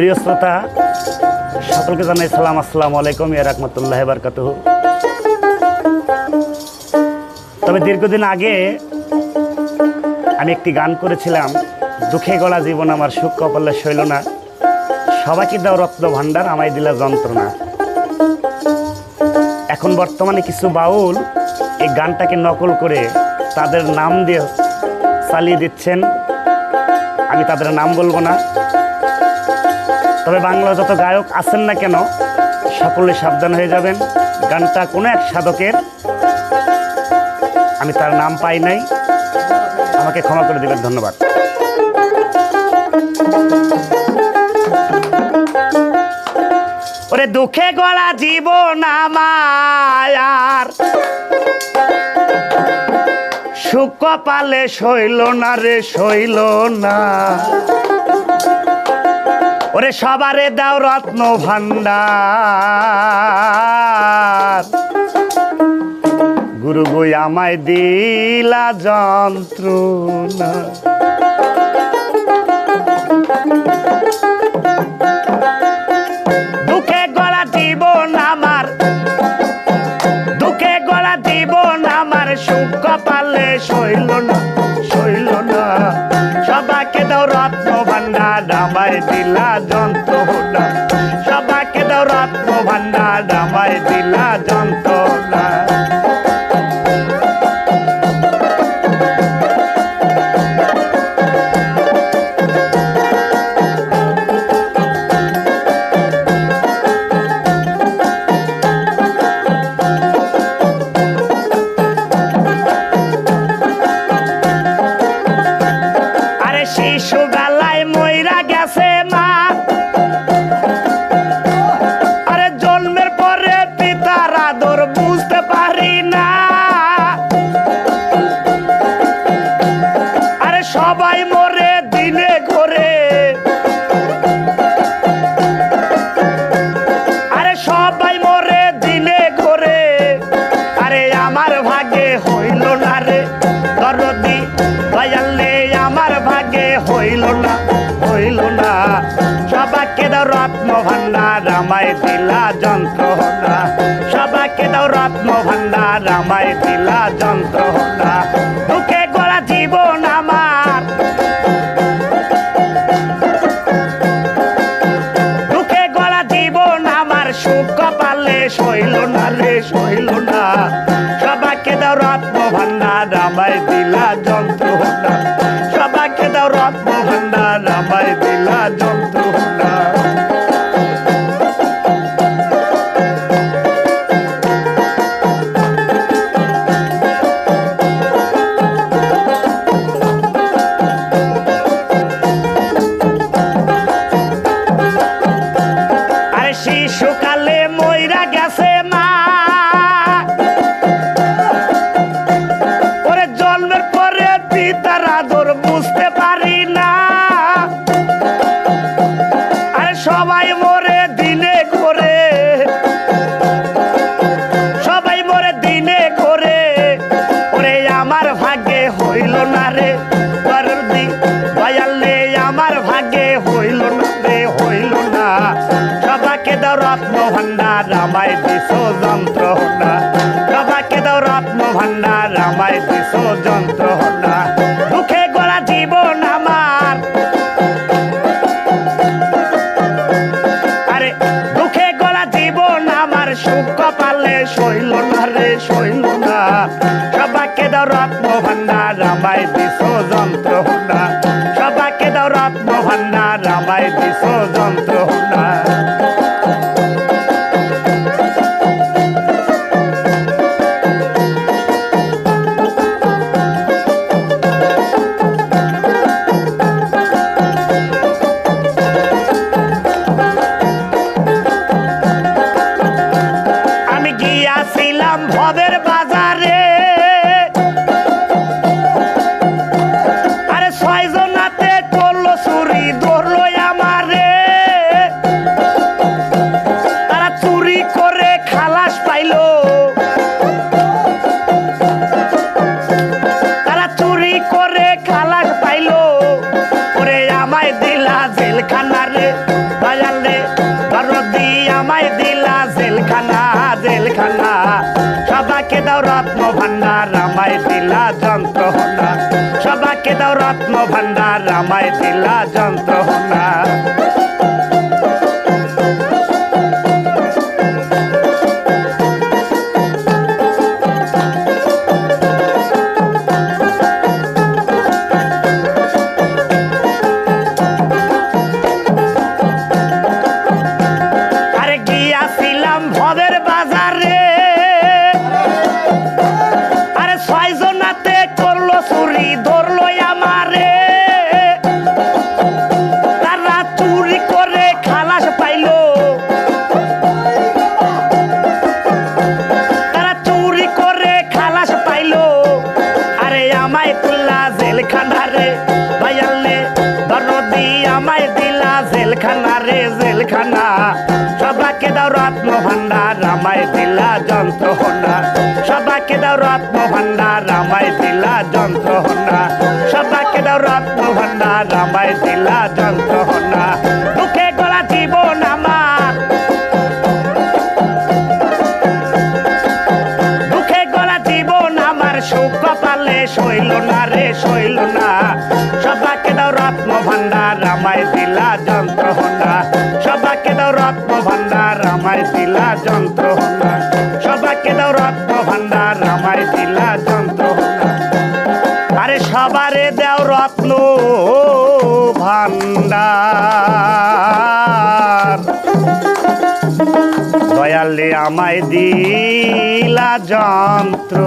প্রিয় শ্রোতা, সকলকে জানাই সালাম, আসসালামু আলাইকুম, ইয়া রাহমাতুল্লাহ বারকাতুহ। তবে দীর্ঘদিন আগে আমি একটি গান করেছিলাম, দুঃখে গড়া জীবন আমার সুখ কপালে শৈল না, সবাইকে দাও রত্ন ভাণ্ডার, আমায় দিলা যন্ত্রণা। এখন বর্তমানে কিছু বাউল এই গানটাকে নকল করে তাদের নাম দিয়ে চালিয়ে দিচ্ছেন, আমি তাদের নাম বলব না। তবে বাংলা যত গায়ক আছেন না কেন, সকলে সাবধান হয়ে যাবেন। গানটা কোনো এক সাধকের, আমি তার নাম পাই নাই। আমাকে ক্ষমা করে দেবেন, ধন্যবাদ। ওরে দুঃখে গড়া জীবন আমায়ার সুখ পালে শৈল না রে শৈল না। ওরে সবারে দাও রত্ন ভান্ডার গুরু গই আমায় দিলা যন্ত্রণা। দুঃখে গলা জীবন আমার, দুঃখে গলা জীবন আমার সুখ পালে শৈল না। দিলা যন্ত্রণা। সবাকে দাও রত্ন ভান্ডার আমায় দিলা যন্ত্রণা। শিশু ভাগে হইল না রে। দরদি, দয়ালে আমার ভাগে হইল না হইল না। সবাকে দাও রত্ন ভান্ডার আমায় দিলা যন্ত্রণা সবাকে দাও রত্ন ভান্ডার আমায় দিলা যন্ত্রণা দুঃখে গড়া জীবন আমার। দুঃখে গলা জীবন আমার, সুখ পালে শৈল না রে শৈল না। হইল না রে দরদি দয়ালে আমার ভাগ্যে হইল না রে, হইল না। সবাকে দাও রত্ন ভান্ডার আমায় দিস যন্ত্রণা সবাকে দাও রত্ন ভান্ডার আমায় দিস যন্ত্রণা দুঃখে গড়া জীবন আমার। আরে, দুঃখে গলা জীবন আমার, সুখ পালে শৈল না রে শৈল না। আমায় দিলা জেলখানা রে, দয়াল রে। দরদি আমায় দিলা জেলখানা জেলখানা। সবাকে দাও রত্ন ভান্ডার আমায় দিলা যন্ত্রণা। সবাকে দাও রত্ন ভান্ডার আমায় দিলা যন্ত্রণা। রত্ন ভান্ডার আমায় দিলা যন্ত্রণা। সবাকে দাও রত্ন ভান্ডার আমায় দিলা যন্ত্রণা। সবাকে দাও রত্ন ভান্ডার আমায় দিলা যন্ত্রণা। দুঃখে গলা জীবন আমার। দুঃখে গলা জীবন আমার সুখ কপালে শৈল না রে শৈল না। সবাকে দাও রত্ন ভান্ডার আমায় দিলা যন্ত্রণা। আমায় দিলা যন্ত্রণা। সবাকে দাও রত্ন ভান্ডার আমায় দিলা যন্ত্রণা। আরে সবারে দেও রত্ন ভান্ডার দয়ালে আমায় দিলা যন্ত্র